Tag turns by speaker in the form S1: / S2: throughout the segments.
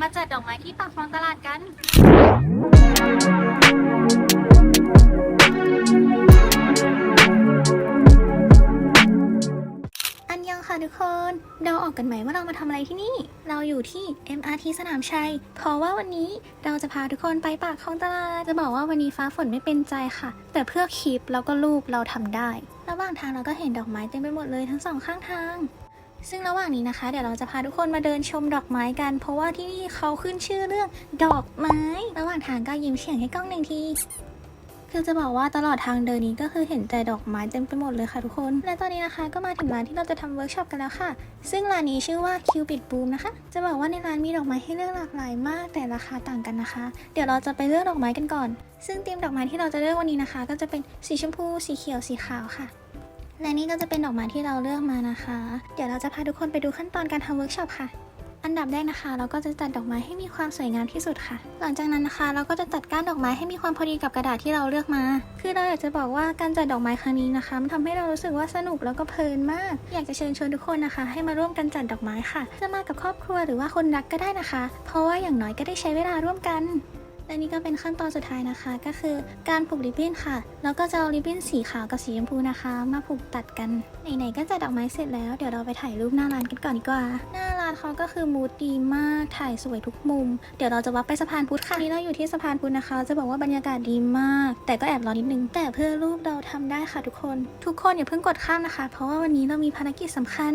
S1: มาจัดดอกไม้ที่ปากคลองตลาดกัน อันยังค่ะทุกคนเราออกกันไหมว่าเรามาทำอะไรที่นี่ เราอยู่ที่ MRT สนามชัย เพราะว่าวันนี้เราจะพาทุกคนไปปากคลองตลาด จะบอกว่าวันนี้ฟ้าฝนไม่เป็นใจค่ะ แต่เพื่อคลิปแล้วก็รูปเราทำได้ ระหว่างทางเราก็เห็นดอกไม้เต็มไปหมดเลยทั้งสองข้างทาง ซึ่งระหว่างนี้นะคะ เดี๋ยวเราจะพาทุกคนมาเดินชมดอกไม้กัน เพราะว่าที่นี่เขาขึ้นชื่อเรื่องดอกไม้ ระหว่างทางก็ยิ้มเฉียงให้กล้องหนึ่งทีคือจะบอกว่าตลอดทางเดินนี้ก็คือเห็นแต่ดอกไม้เต็มไปหมดเลยค่ะทุกคน และตอนนี้นะคะก็มาถึงร้านที่เราจะทำเวิร์กช็อปกันแล้วค่ะ ซึ่งร้านนี้ชื่อว่า Cupid Bloom นะคะ จะบอกว่าในร้านมีดอกไม้ให้เลือกหลากหลายมาก แต่ราคาต่างกันนะคะ เดี๋ยวเราจะไปเลือกดอกไม้กันก่อน ซึ่งธีมดอกไม้ที่เราจะเลือกวันนี้นะคะ ก็จะเป็นสีชมพู สีเขียว สีขาวค่ะ และนี่ก็จะเป็นดอกไม้ที่เราเลือกมานะคะ เดี๋ยวเราจะพาทุกคนไปดูขั้นตอนการทำเวิร์กช็อปค่ะ อันดับแรกนะคะ เราก็จะจัดดอกไม้ให้มีความสวยงามที่สุดค่ะ หลังจากนั้นนะคะ เราก็จะจัดก้านดอกไม้ให้มีความพอดีกับกระดาษที่เราเลือกมา คือเราอยากจะบอกว่าการจัดดอกไม้ครั้งนี้นะคะมันทำให้เรารู้สึกว่าสนุกแล้วก็เพลินมาก อยากจะเชิญชวนทุกคนนะคะ ให้มาร่วมกันจัดดอกไม้ค่ะ จะมากับครอบครัวหรือว่าคนรักก็ได้นะคะ เพราะว่าอย่างน้อยก็ได้ใช้เวลาร่วมกัน และนี่ก็เป็นขั้นตอนสุดท้ายนะคะ ก็คือการผูกริบบิ้นค่ะ แล้วก็จะเอาริบบิ้นสีขาวกับสีชมพูนะคะ มาผูกตัดกันไหนๆก็จัดอกไม้เสร็จแล้ว เดี๋ยวเราไปถ่ายรูปหน้าร้านกันก่อนดีกว่า หน้าร้านเขาก็คือมูดดีมากถ่ายสวยทุกมุม เดี๋ยวเราจะวัดไปสะพานพุทธค่ะนี่เราอยู่ที่สะพานพุทธนะคะ จะบอกว่าบรรยากาศดีมาก แต่ก็แอบร้อนนิดนึง แต่เพื่อรูปเราทำได้ค่ะทุกคน ทุกคนอย่าเพิ่งกดข้ามนะคะ เพราะว่าวันนี้เรามีภารกิจสำคัญ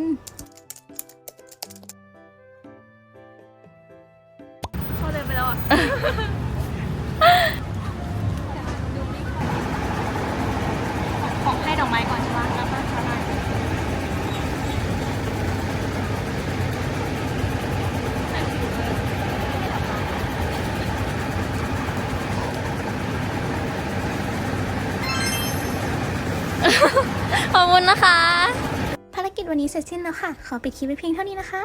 S2: เขาเดินไปแล้วอะ
S1: ของให้ดอกไม้ก่อนใช่ไหมแล้วก็สลาย
S2: ขอบคุณนะคะ
S1: ภารกิจวันนี้เสร็จสิ้นแล้วค่ะ ขอปิดคลิปไว้เพียงเท่านี้นะคะ